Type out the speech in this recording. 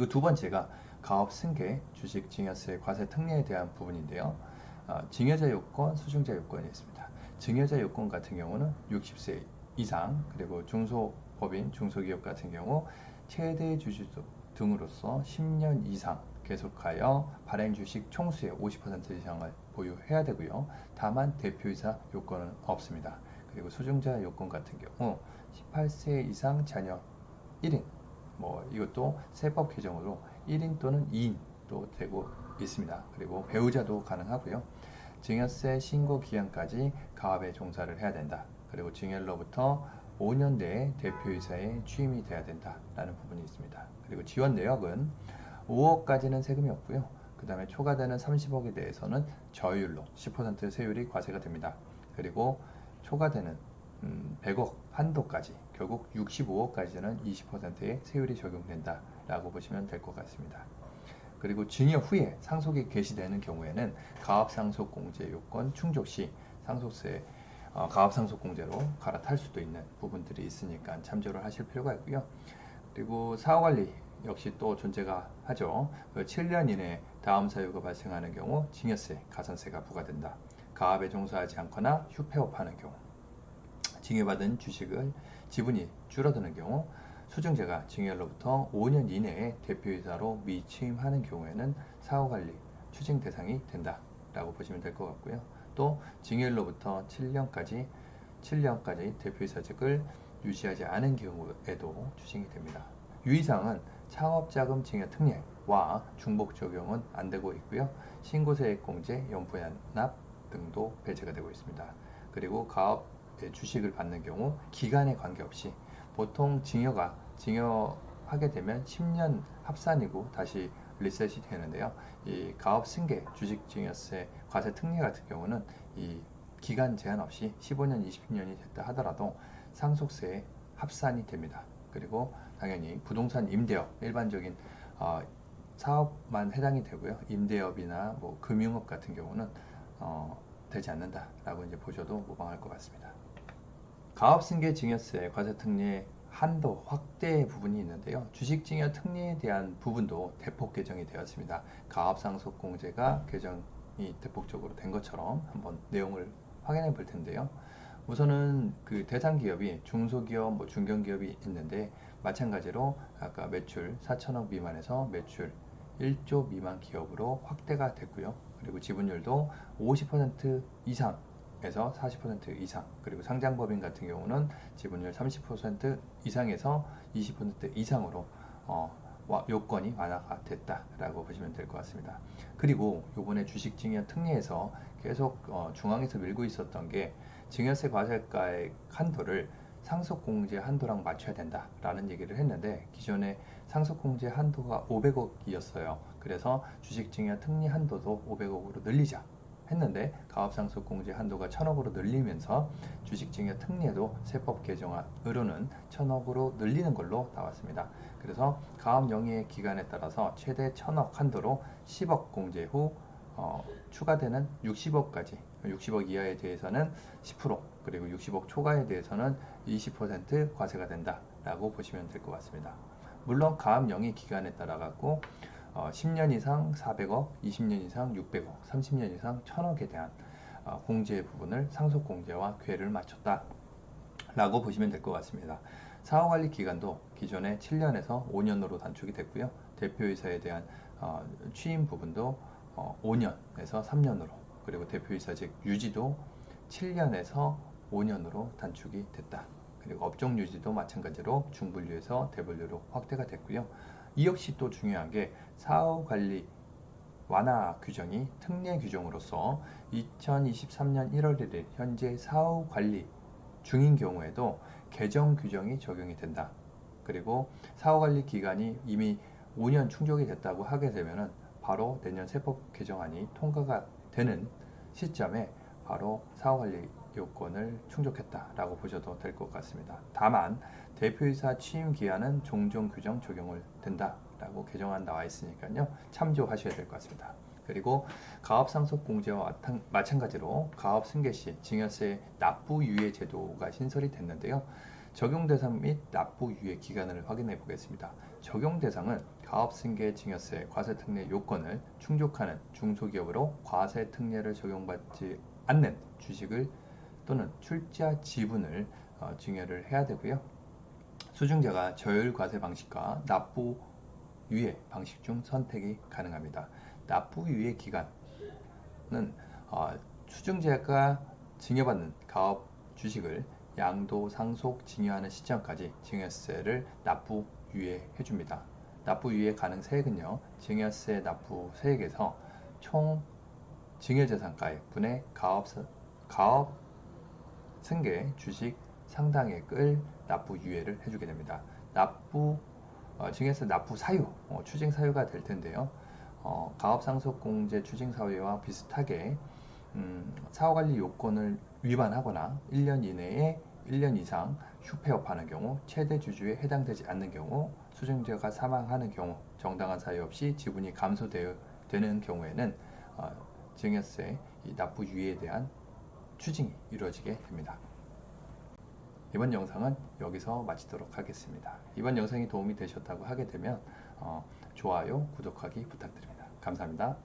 그리고 두 번째가 가업 승계, 주식 증여세, 과세 특례에 대한 부분인데요. 어, 증여자 요건, 수증자 요건이 있습니다. 증여자 요건 같은 경우는 60세 이상 그리고 중소법인, 중소기업 같은 경우 최대 주주도 등으로서 10년 이상 계속하여 발행 주식 총수의 50% 이상을 보유해야 되고요. 다만 대표이사 요건은 없습니다. 그리고 수증자 요건 같은 경우 18세 이상 자녀 1인 뭐 이것도 세법 개정으로 1인 또는 2인도 되고 있습니다. 그리고 배우자도 가능하고요. 증여세 신고 기한까지 가압에 종사를 해야 된다. 그리고 증여로부터 5년 내에 대표이사에 취임이 돼야 된다라는 부분이 있습니다. 그리고 지원 내역은 5억까지는 세금이 없고요. 그 다음에 초과되는 30억에 대해서는 저율로 10% 세율이 과세가 됩니다. 그리고 초과되는 음, 100억 한도까지 결국 65억까지는 20%의 세율이 적용된다 라고 보시면 될 것 같습니다. 그리고 증여 후에 상속이 개시되는 경우에는 가압상속공제 요건 충족 시 상속세 어, 가압상속공제로 갈아탈 수도 있는 부분들이 있으니까 참조를 하실 필요가 있고요. 그리고 사후관리 역시 또 존재가 하죠. 7년 그 이내 다음 사유가 발생하는 경우 증여세, 가산세가 부과된다. 가압에 종사하지 않거나 휴폐업하는 경우 증여받은 주식을 지분이 줄어드는 경우 수증자가 증여로부터 5년 이내에 대표이사로 미취임하는 경우에는 사후관리 추징 대상이 된다 라고 보시면 될 것 같고요. 또 증여로부터 7년까지 7년까지 대표이사직을 유지하지 않은 경우에도 추징이 됩니다. 유의사항은 창업자금 증여 특례와 중복 적용은 안 되고 있고요. 신고세액 공제, 연부연납 등도 배제가 되고 있습니다. 그리고 가업 주식을 받는 경우 기간에 관계없이 보통 증여가 증여하게 되면 10년 합산이고 다시 리셋이 되는데요. 이 가업 승계 주식 증여세 과세 특례 같은 경우는 이 기간 제한 없이 15년, 20년이 됐다 하더라도 상속세에 합산이 됩니다. 그리고 당연히 부동산 임대업 일반적인 어, 사업만 해당이 되고요. 임대업이나 뭐 금융업 같은 경우는 어, 되지 않는다라고 이제 보셔도 무방할 것 같습니다. 가업승계 증여세 과세특례 한도 확대 부분이 있는데요. 주식증여 특례에 대한 부분도 대폭 개정이 되었습니다. 가압상속공제가 개정이 대폭적으로 된 것처럼 한번 내용을 확인해 볼 텐데요. 우선은 그 대상 기업이 중소기업, 뭐 중견기업이 있는데 마찬가지로 아까 매출 4천억 미만에서 매출 1조 미만 기업으로 확대가 됐고요. 그리고 지분율도 50% 이상 에서 40% 이상 그리고 상장법인 같은 경우는 지분율 30% 이상에서 20% 이상으로 어, 요건이 완화가 됐다라고 보시면 될 것 같습니다. 그리고 요번에 주식 증여 특례에서 계속 어, 중앙에서 밀고 있었던 게 증여세 과세가의 한도를 상속공제 한도랑 맞춰야 된다라는 얘기를 했는데 기존에 상속공제 한도가 500억이었어요. 그래서 주식증여 특례 한도도 500억으로 늘리자 했는데 가압상속공제 한도가 1000억으로 늘리면서 주식증여 특례도 세법 개정안으로는 1000억으로 늘리는 걸로 나왔습니다. 그래서 영위의 기간에 따라서 최대 1000억 한도로 10억 공제 후 어, 추가되는 60억까지 60억 이하에 대해서는 10% 그리고 60억 초과에 대해서는 20% 과세가 된다라고 보시면 될 것 같습니다. 물론 가압 영위 기간에 따라 갖고 어, 10년 이상 400억, 20년 이상 600억, 30년 이상 1000억에 대한 어, 공제 부분을 상속 공제와 궤를 맞췄다 라고 보시면 될 것 같습니다. 사후관리 기간도 기존에 7년에서 5년으로 단축이 됐고요. 대표이사에 대한 어, 취임 부분도 어, 5년에서 3년으로 그리고 대표이사직 유지도 7년에서 5년으로 단축이 됐다. 그리고 업종 유지도 마찬가지로 중분류에서 대분류로 확대가 됐고요. 이 역시 또 중요한 게 사후 관리 완화 규정이 특례 규정으로서 2023년 1월 1일 현재 사후 관리 중인 경우에도 개정 규정이 적용이 된다. 그리고 사후 관리 기간이 이미 5년 충족이 됐다고 하게 되면은 바로 내년 세법 개정안이 통과가 되는 시점에 바로 사후 관리 요건을 충족했다라고 보셔도 될 것 같습니다. 다만 대표이사 취임 기한은 종종 규정 적용을 된다라고 개정안 나와 있으니까요 참조하셔야 될 것 같습니다. 그리고 가업상속공제와 마찬- 마찬가지로 가업 승계 시 증여세 납부 유예 제도가 신설이 됐는데요. 적용 대상 및 납부 유예 기간을 확인해 보겠습니다. 적용 대상은 가업 승계 증여세 과세 특례 요건을 충족하는 중소기업으로 과세 특례를 적용받지 않는 주식을 또는 출자 지분을 어, 증여를 해야 되고요. 수증자가 저율 과세 방식과 납부 유예 방식 중 선택이 가능합니다. 납부 유예 기간은 어, 수증자가 증여받는 가업 주식을 양도 상속 증여하는 시점까지 증여세를 납부 유예해 줍니다. 납부 유예 가능 세액은요. 증여세 납부 세액에서 총 증여재산가액 분의 가업 가업 승계 주식 상당액을 납부 유예를 해주게 됩니다. 납부 어, 증여세 납부 사유 어, 추징 사유가 될 텐데요. 어, 가업상속공제 추징 사유와 비슷하게 음, 사후관리 요건을 위반하거나 1년 이내에 1년 이상 휴폐업하는 경우 최대 주주에 해당되지 않는 경우 수증자가 사망하는 경우 정당한 사유 없이 지분이 감소되는 경우에는 어, 증여세 이 납부 유예에 대한 추징이 이루어지게 됩니다. 이번 영상은 여기서 마치도록 하겠습니다. 이번 영상이 도움이 되셨다고 하게 되면 어, 좋아요, 구독하기 부탁드립니다. 감사합니다.